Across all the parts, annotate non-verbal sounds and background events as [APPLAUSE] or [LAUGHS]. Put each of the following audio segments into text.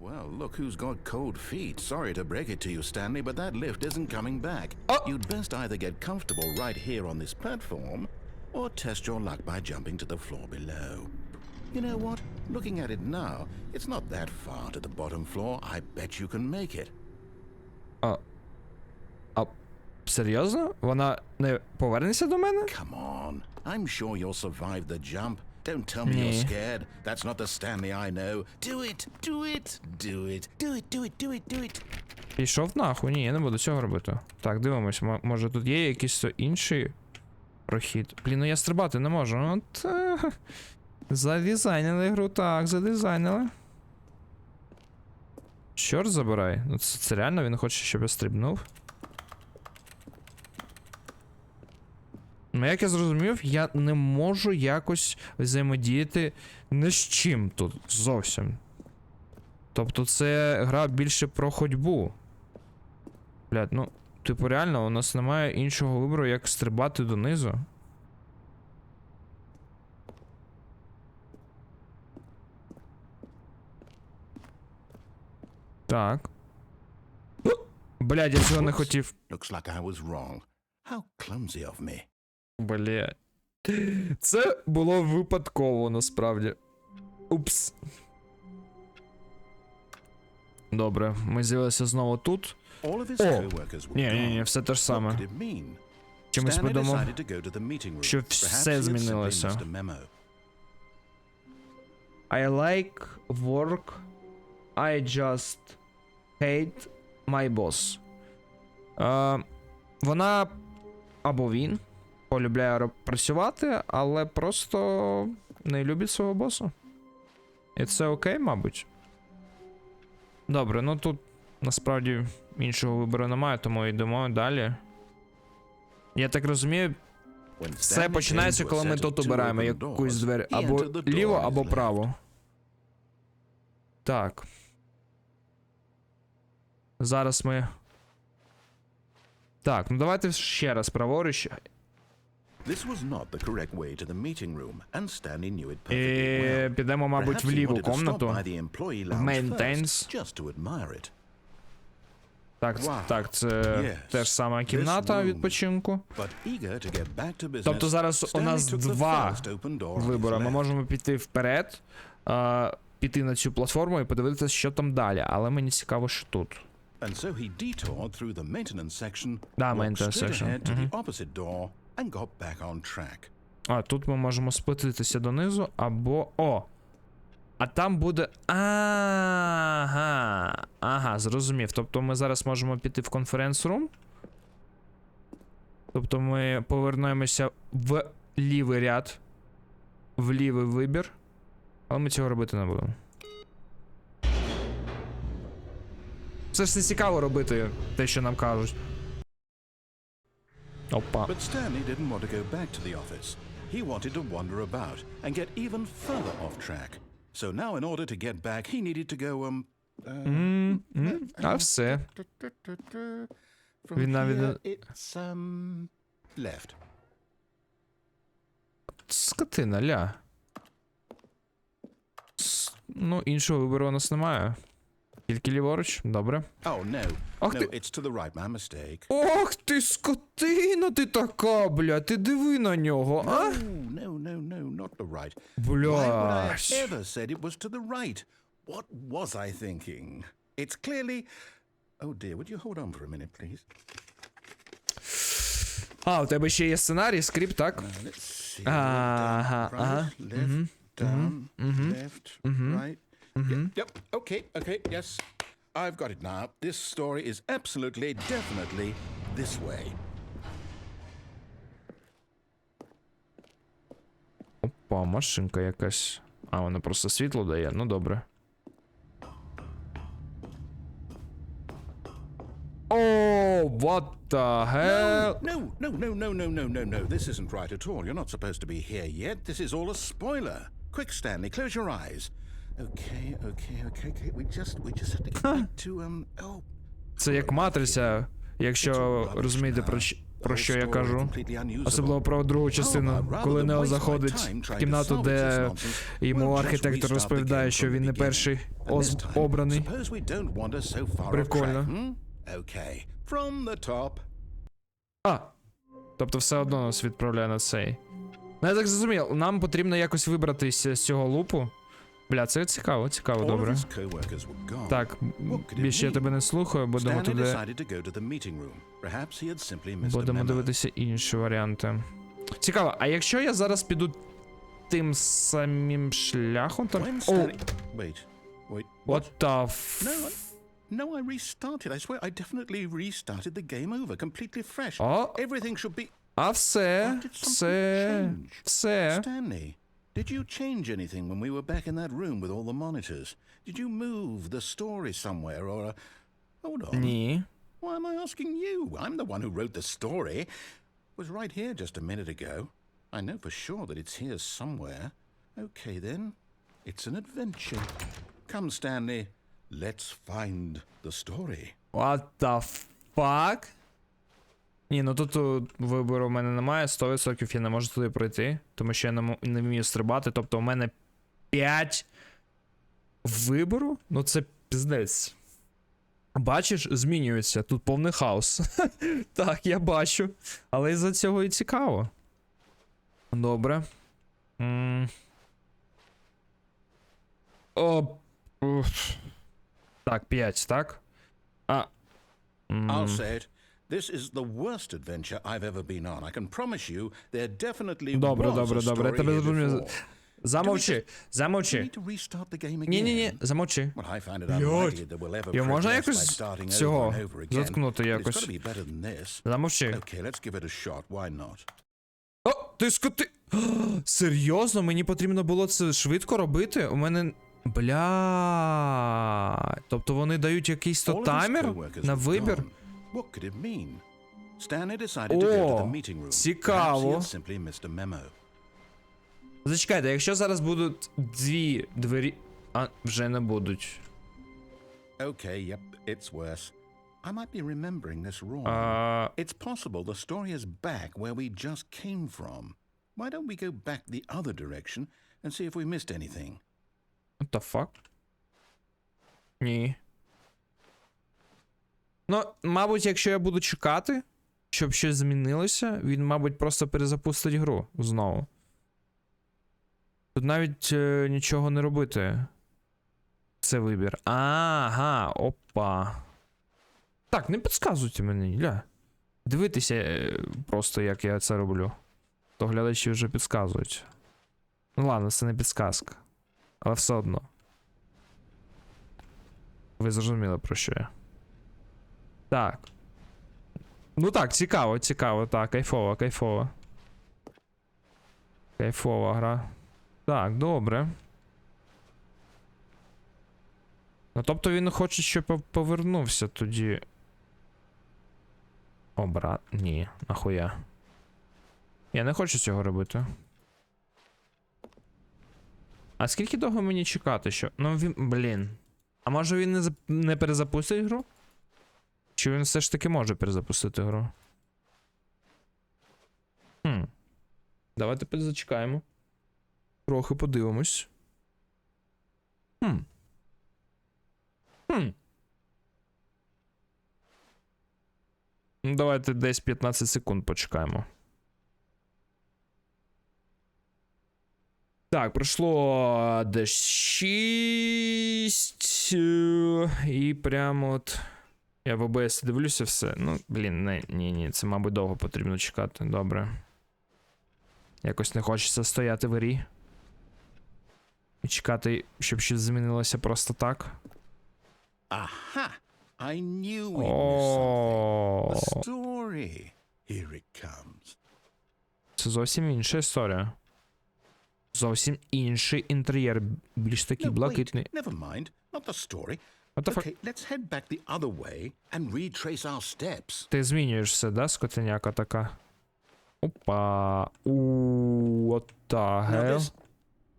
Well, look who's got cold feet. Sorry to break it to you, Stanley, but that lift isn't coming back. Oh. You'd best either get comfortable right here on this platform or test your luck by jumping to the floor below. You know what? Looking at it now, it's not that far to the bottom floor. I bet you can make it. А. А. Серйозно? Вона не повернеться до мене? Come on. I'm sure you'll survive the jump. Don't tell me you're scared. That's not the Stanley I know. Do it! Do it! Do it! Do it! Do it! Do it! Do it! Пішов нахуй, ні, я не буду цього робити. Так, дивимось, мо- може тут є якийсь то інший прохід. Блін, ну я стрибати не можу. Ну, От. е, [LAUGHS] Задизайнили гру, так, задизайнили. Чорт забирай. Ну це, це реально він хоче, щоб я стрибнув. Ну, як я зрозумів, я не можу якось взаємодіяти ні з чим тут зовсім. Тобто це гра більше про ходьбу. Блядь, ну, типу, реально, у нас немає іншого вибору, як стрибати донизу. Так. О! Блядь, я цього не хотів. Looks like I was wrong. How clumsy of me. Блядь. Це було випадково насправді. Упс. Добре, ми з'явилися знову тут. О! Ні, ні, ні, все те ж саме. Чимось подумав. що все змінилося. I like work. I just hate my boss. Е, вона або він полюбляє працювати, але просто не любить свого боса. І це окей, мабуть. Добре, ну тут насправді іншого вибору немає, тому йдемо далі. Я так розумію, все починається, коли ми тут обираємо якусь двері або ліво, або право. Так. Зараз ми. Так, ну давайте ще раз праворуч. This was not the correct way to the meeting room, and Stanley knew it perfectly well. підемо, мабуть, в ліву комнату. by the employee В lounge Maintenance. just to admire it. Так, так, це теж сама кімната відпочинку. Тобто зараз у нас два вибори. Ми можемо піти вперед, піти на цю платформу і подивитися, що там далі. Але мені цікаво, що тут. And so he detoured through the maintenance section, Да, maintenance section. And got back on track. А, тут ми можемо спуститися донизу або. О! А там буде. Ага. Ага, зрозумів. Тобто ми зараз можемо піти в конференц-рум. Тобто ми повернемося в лівий ряд, в лівий вибір. Але ми цього робити не будемо. Це ж не цікаво робити те, що нам кажуть. Опа. But Stanley didn't want to go back to the office. He wanted to wander about and get even further off track. So now, in order to get back, he needed to go, um. Uh, М, м, А все. From Він навіть here, не- it's, um, left. Скотина, ля. С- Ну, іншого вибору у нас немає. Тільки ліворуч, добре. Oh, no. Ах no, ти. it's to the right. My mistake. Ох ти скотина ти така, бля, ти диви на нього, а? No, no, no, no, not the right. Бля. Why would I have ever said it was to the right? What was I thinking? It's clearly. Oh dear, would you hold on for a minute, please? А, у тебе ще є сценарій, скрипт, так? Uh. Ага, ага. left, down, left, right. Yep, yep. Okay, okay, yes. I've got it now. This story is absolutely, definitely this way. Опа, машинка якась. А, вона просто світло дає, ну добре. О, what the hell? No, no, no, no, no, no, no, no. This isn't right at all. You're not supposed to be here yet. This is all a spoiler. Quick, Stanley, close your eyes. Okay, okay, okay, okay. We just, we just have to get back to um. Oh, Це як матриця, якщо розумієте про що. про що я кажу. Особливо про другу частину, коли Нео заходить в кімнату, де йому архітектор розповідає, що він не перший обраний. Прикольно. track, hmm? Okay, from the top. А. Тобто все одно нас відправляє на цей. Ну я так зрозумів, нам потрібно якось вибратися з цього лупу. Бля, це цікаво, цікаво, добре. Так, більше я тебе не слухаю, будемо туди. Будемо дивитися інші варіанти. Цікаво, а якщо я зараз піду тим самим шляхом, то. О, what? the f... No, I- restarted. I swear, I definitely restarted the game over, completely fresh. Everything should be... а все, все, все. Did you change anything when we were back in that room with all the monitors? Did you move the story somewhere or... a... Hold on. Ні. Why am I asking you? I'm the one who wrote the story. It was right here just a minute ago. I know for sure that it's here somewhere. Okay then, it's an adventure. Come, Stanley, let's find the story. What the fuck? Ні, ну тут uh, вибору в мене немає, 100% я не можу туди пройти, тому що я не, вмію стрибати. Тобто у мене 5 вибору? Ну це піздець. Бачиш, змінюється. Тут повний хаос. [LAUGHS] так, я бачу. Але із-за цього і цікаво. Добре. О. Так, 5, так? А. say it. This is the worst adventure I've ever been on. I can promise you there definitely Добре, was добре, a добре. Я story тебе here зрозумів. before. Замовчи, Do we замовчи. need to restart the game again? Ні, ні, ні, замовчи. Well, I find it Блядь. unlikely that we'll ever Його можна progress by якось starting over цього and over again. заткнути But It's якось? got to be better than this. Замовчи. Okay, let's give it a shot. Why not? О, ти скоти. Серйозно, мені потрібно було це швидко робити? У мене. Бля. Тобто вони дають якийсь All то of his таймер co-workers на were вибір? gone. What could it mean? Stanley decided to go to О, the meeting room. Perhaps he цікаво. had simply missed a memo. Зачекайте, якщо зараз будуть дві двері. А, вже не будуть. Okay, yep, it's worse. I might be remembering this wrong. А, It's possible the story is back where we just came from. Why don't we go back the other direction and see if we missed anything? What the fuck? Ні. Ну, мабуть, якщо я буду чекати, щоб щось змінилося, він, мабуть, просто перезапустить гру знову. Тут навіть е, нічого не робити. Це вибір. Ага, опа. Так, не підказуйте мені, ля. Дивитися е, просто, як я це роблю. То глядачі вже підказують. Ну ладно, це не підсказка. Але все одно. Ви зрозуміли про що я. Так. Ну так, цікаво, цікаво, так, кайфово, кайфово. Кайфова гра. Так, добре. Ну тобто він хоче, щоб повернувся тоді. О, брат. Ні, нахуя. Я не хочу цього робити. А скільки довго мені чекати, що. Ну він. Блін. А може він не, не перезапустить гру? Чи він все ж таки може перезапустити гру? Хм. Давайте перезачекаємо. Трохи подивимось. Хм. Хм. Ну, давайте десь 15 секунд почекаємо. Так, пройшло десь 6. І прямо от. Я в ОБС дивлюся все. Ну, блін, не, ні, ні, це, мабуть, довго потрібно чекати. Добре. Якось не хочеться стояти в грі. І чекати, щоб щось змінилося просто так. Aha! I knew we something. О, story. Here it comes. це зовсім інша історія. Зовсім інший інтер'єр, більш такий блакитний. never mind. Not the story. What the fuck? Okay, let's head back the other way and retrace our steps. Ти змінюєшся, да, скотиняка така? Опа. У, what the Now hell? this,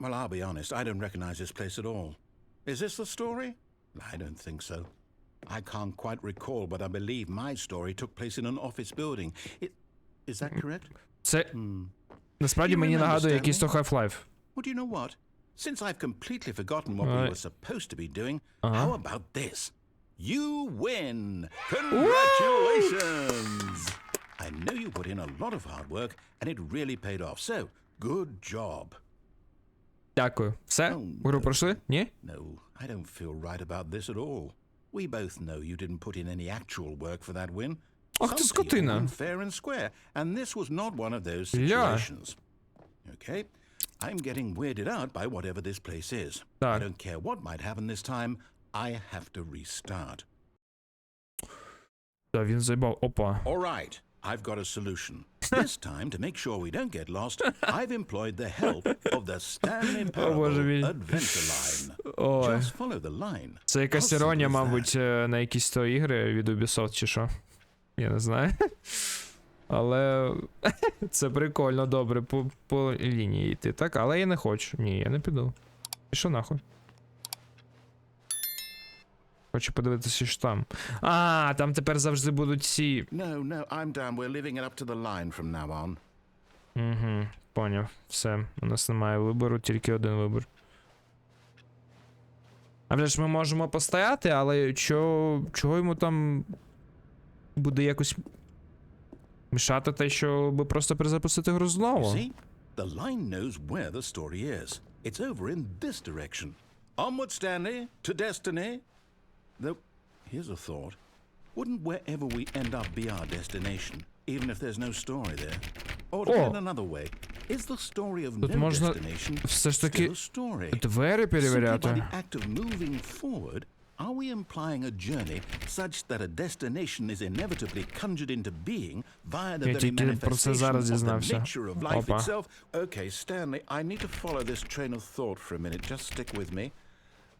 well, I'll be honest, I don't recognize this place at all. Is this the story? I don't think so. I can't quite recall, but I believe my story took place in an office building. It, Is that correct? Це Hmm. насправді You мені remember, нагадує якийсь то Stanley? Half-Life. Well, do you know what? Since I've completely forgotten what we Right. were supposed to be doing, Uh-huh. how about this? You win! Congratulations! I know you put in a lot of hard work, and it really paid off. So, good job. Дякую. Все? Oh, Гру no. пройшли? Ні? No, I don't feel right about this at all. We both know you didn't put in any actual work for that win. Ах Some ти people скотина. win fair and square, and this was not one of those Yeah. situations. Okay, I'm getting weirded out by whatever this place is. I Так. don't care what might happen this time. I have to restart. Та він заїбав. Опа. All right, I've got a solution. This time, to make sure we don't get lost, [LAUGHS] I've employed the help of the Stanley Oh, боже Parable мій. Adventure Line. Ой. Just follow the line. Це якась How simple іронія, is that? мабуть, е, на якісь то ігри від Ubisoft чи що. Я не знаю. Але [LAUGHS] це прикольно, добре, по, по лінії йти, так? Але я не хочу. Ні, я не піду. І що нахуй? Хочу подивитися, що там. А, там тепер завжди будуть ці. No, no, I'm done. We're leaving it up to the line from now on. Угу, поняв. Все. У нас немає вибору, тільки один вибір. А вже ж ми можемо постояти, але чо, чого йому там буде якось мішати те, щоб просто перезапустити гру знову? The line knows where the story is. It's over in this direction. Onward, Stanley, to destiny. Though, here's a thought. Wouldn't wherever we end up be our destination, even if there's no story there? Or to put another way, is the story of Тут no можна destination все ж таки still a story? двері перевіряти. Simply by the act of moving forward, Are we implying a journey such that a destination is inevitably conjured into being via the very manifestation of the nature of life itself? Okay, Stanley, I need to follow this train of thought for a minute. Just stick with me.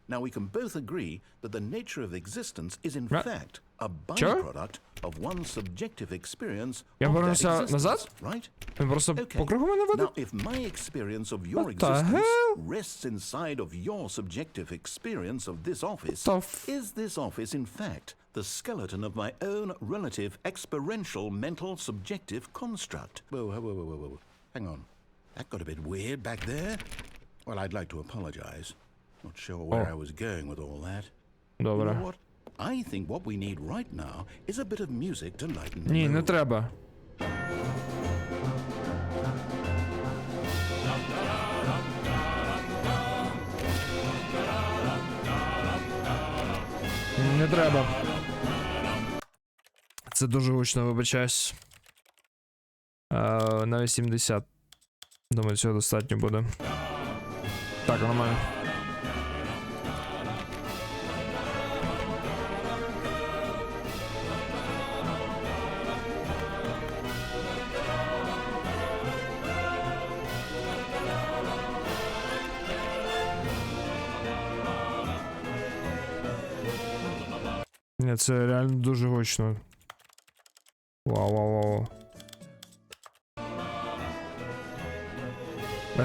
Now, we can both agree that the nature of existence is in Right. fact a Sure. byproduct of one's subjective experience Я of that повернуся existence, назад? right? Він просто Okay. по кругу мене веде. Now, if my experience of your What the existence hell? rests inside of your subjective experience of this office, The f- is this office, in fact, the skeleton of my own relative experiential mental subjective construct? Whoa, whoa, whoa, whoa, whoa, whoa. Hang on. That got a bit weird back there. Well, I'd like to apologize. Not sure where Oh. I was going with all that. You Добре. know what? I think what we need right now is a bit of music to lighten the Ні, не mood. треба. Не треба. Це дуже гучно, вибачаюсь. Е, на 80. Думаю, цього достатньо буде. Так, нормально. Ні, це реально дуже гучно. Вау, вау, вау.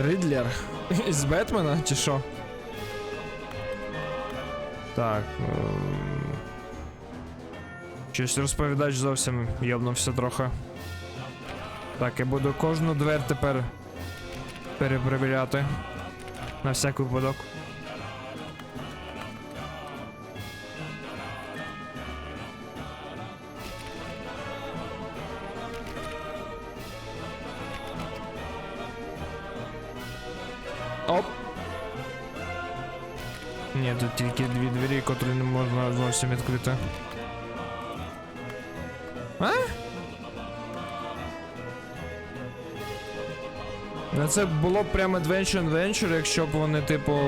Рідлер. [LAUGHS] Із Бетмена чи що? Так. ем, Щось розповідач зовсім йобнувся трохи. Так, я буду кожну двер тепер перепровіряти. На всяк випадок. Оп. Ні, тут тільки дві двері, котрі не можна зовсім відкрити. А? Ну це було б прямо Adventure Adventure, якщо б вони, типу,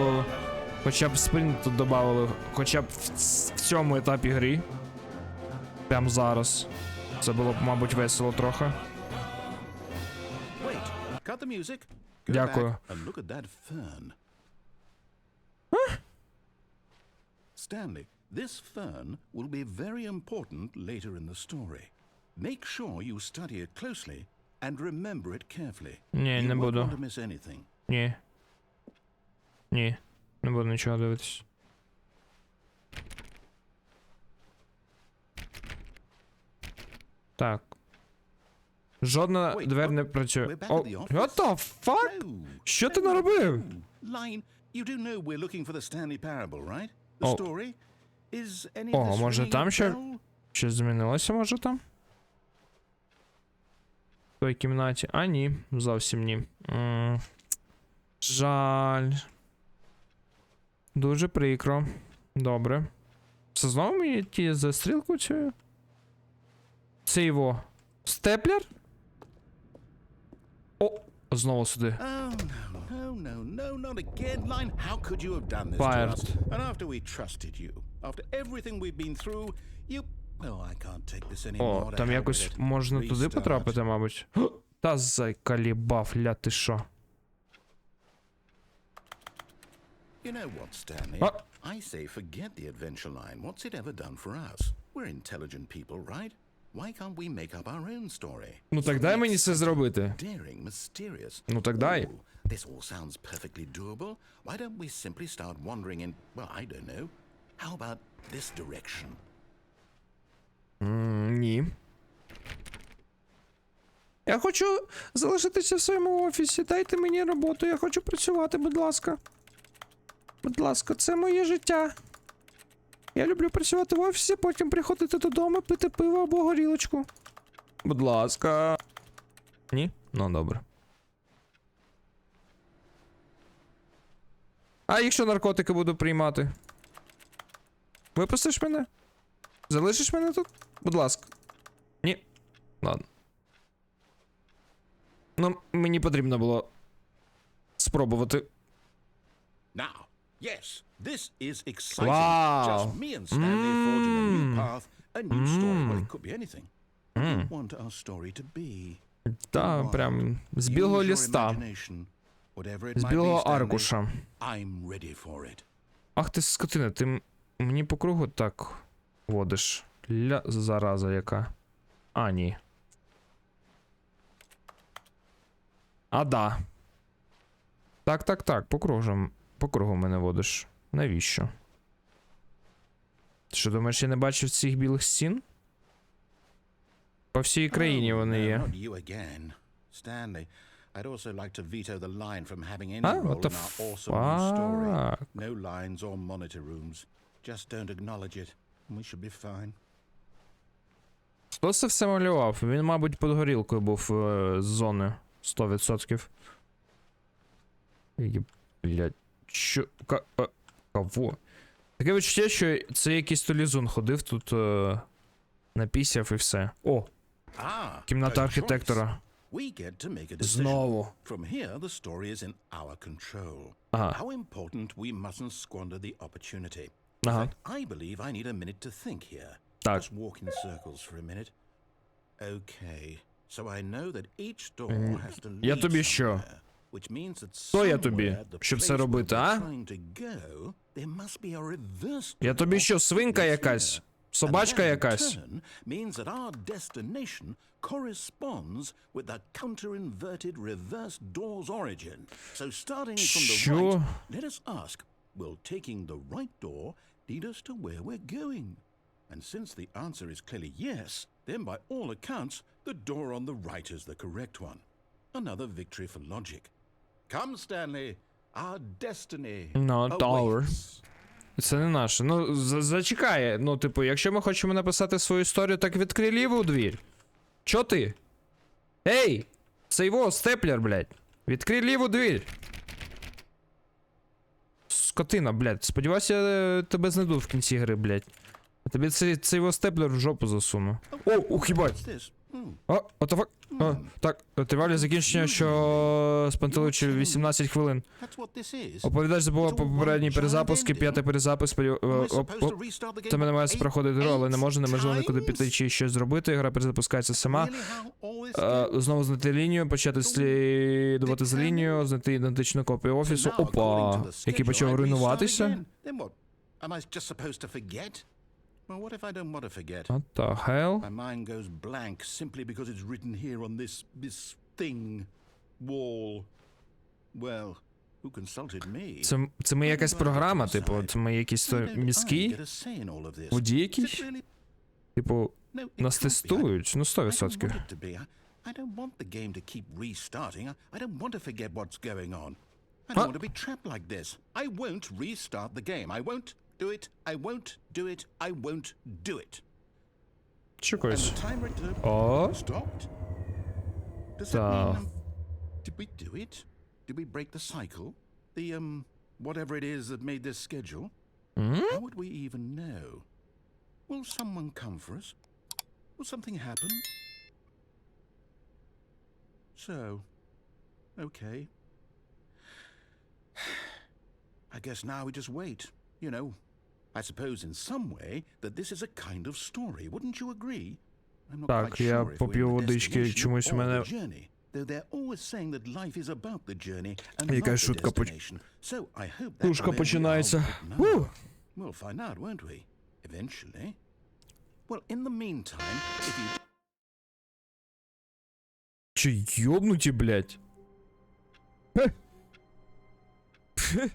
хоча б спринт тут додавали, хоча б в, в цьому етапі гри. Прямо зараз. Це було б, мабуть, весело трохи. Wait, cut the music. Go Дякую. back and look at that fern. Stanley, this fern will be very important later in the story. Make sure you study it closely and remember it carefully. Ні, you не won't буду. want to miss anything. Ні. Ні. Не буду нічого дивитись. Так. Жодна двері не працює. О, what the fuck? Що ти наробив? О, може, там ще-? Щось змінилося, може там? В той кімнаті. А, ні, зовсім ні. М, Жаль. Дуже прикро. Добре. Це знову мені ті за стрілку цю? Це його. Степлер? О, знову сюди. Oh, no, no, no, no, not again. Line, how could you have done this Fired. to us? And after we trusted you, after everything we've been through, you... Oh, I can't take this anymore. О, To там hell якось with it. можна туди Restart. потрапити, мабуть. Гу, Та закалібав, ля ти що. You know what, Stanley? What? I say forget the adventure line. What's it ever done for us? We're intelligent people, right? Why can't we make up our own story? Ну так дай мені це зробити. Ну так дай. This all sounds perfectly doable. Why don't we simply start wandering in, well, I don't know. How about this direction? М, Ні. Я хочу залишитися в своєму офісі. Дайте мені роботу. Я хочу працювати, будь ласка. Будь ласка, це моє життя. Я люблю працювати в офісі, потім приходити додому, пити пиво або горілочку. Будь ласка. Ні? Ну добре. А якщо наркотики буду приймати? Випустиш мене? Залишиш мене тут? Будь ласка. Ні. Ладно. Ну, мені потрібно було спробувати. Now, yes, this is exciting. Wow. Just me and Stanley forging a new Mm. path, a new story. Well, it could be anything. You want our story to be? Та, прям з білого ліста. З білого аркуша. I'm ready for it. Ах ти скотина, ти мені по кругу так водиш. Ля зараза яка. А, ні. А, да. Так, так, так, по кругу, ж м- по кругу мене водиш. Навіщо? Ти що думаєш, я не бачив цих білих стін? По всій країні Oh, вони є. I'd also like to veto the line from having any Ah, role in our awesome new story. No lines or monitor rooms. Just don't acknowledge it, and we should be fine. Хто це все малював? Він, мабуть, під горілкою був е, з зони 100%. Є- Що. Ка, е, кого? Таке відчуття, що це якийсь толізун ходив тут е, напісяв і все. О, Ah, кімната архітектора. Знову. Ага. Ага. Так. Я тобі що? Somewhere, which means that Хто я тобі, somewhere the щоб це place where робити, we're а? trying to go, there must be a reverse Я тобі door що, свинка that's якась? here. Собачка And that, in якась? turn, means that our destination corresponds with the counter-inverted reverse door's origin. So starting from the Що? right, let us ask, will taking the right door lead us to where we're going? And since the answer is clearly yes, then by all accounts, the door on the right is the correct one. Another victory for logic. Come, Stanley, our destiny No, tower. Це не наше. Ну, за- зачекай. Ну, типу, якщо ми хочемо написати свою історію, так відкрий ліву двір. Чо ти? Ей! Це його степлер, блядь. Відкрий ліву двір. Скотина, блядь. Сподіваюся, я тебе знайду в кінці гри, блядь. Тобі цей, цей його степлер в жопу засуну. О, ух, О, what the fuck? О, так, тривалі закінчення, що спантеличив 18 хвилин. Оповідач забував про попередній перезапуски, п'ятий перезапис. Це game мене має проходити гру, але не може, неможливо нікуди піти чи щось зробити. Гра перезапускається сама. This Е, знову знайти лінію, почати слідувати за лінією, знайти ідентичну копію офісу. Опа, який почав руйнуватися. Well, what if I don't want to forget? What the hell? My mind goes blank simply because it's written here on this this thing wall. Well, who consulted me? Це, це ми якась програма, типу, це ми якісь то Why don't I мізки, get a say in all of this? водії Is it якісь? really- Типу, No, it нас can't be. I- тестують, ну I don't 100%. want it to be. I- I don't want the game to keep restarting. I, I don't want to forget what's going on. I Huh? don't want to be trapped like this. I won't restart the game. I won't do it. I won't do it. I won't do it. And Чекаюсь. the timer uh, Oh. stopped. Does that So- mean um, did we do it? Did we break the cycle? The um whatever it is that made this schedule? How would we even know? Will someone come for us? Will something happen? So, okay. [SIGHS] I guess now we just wait. You know, I suppose in some way that this is a kind of story. Wouldn't you agree? I'm not Так, quite я sure if we're поп'ю in the водички, destination чомусь у or мене- the journey. Though they're always saying that life is about the journey and not Якась the шутка поч- destination. So I hope Шутка where we are починається. right now. Ву! We'll find out, won't we? Eventually. Well, in the meantime, if you Чи йобнуті, блядь? Хе. Хе.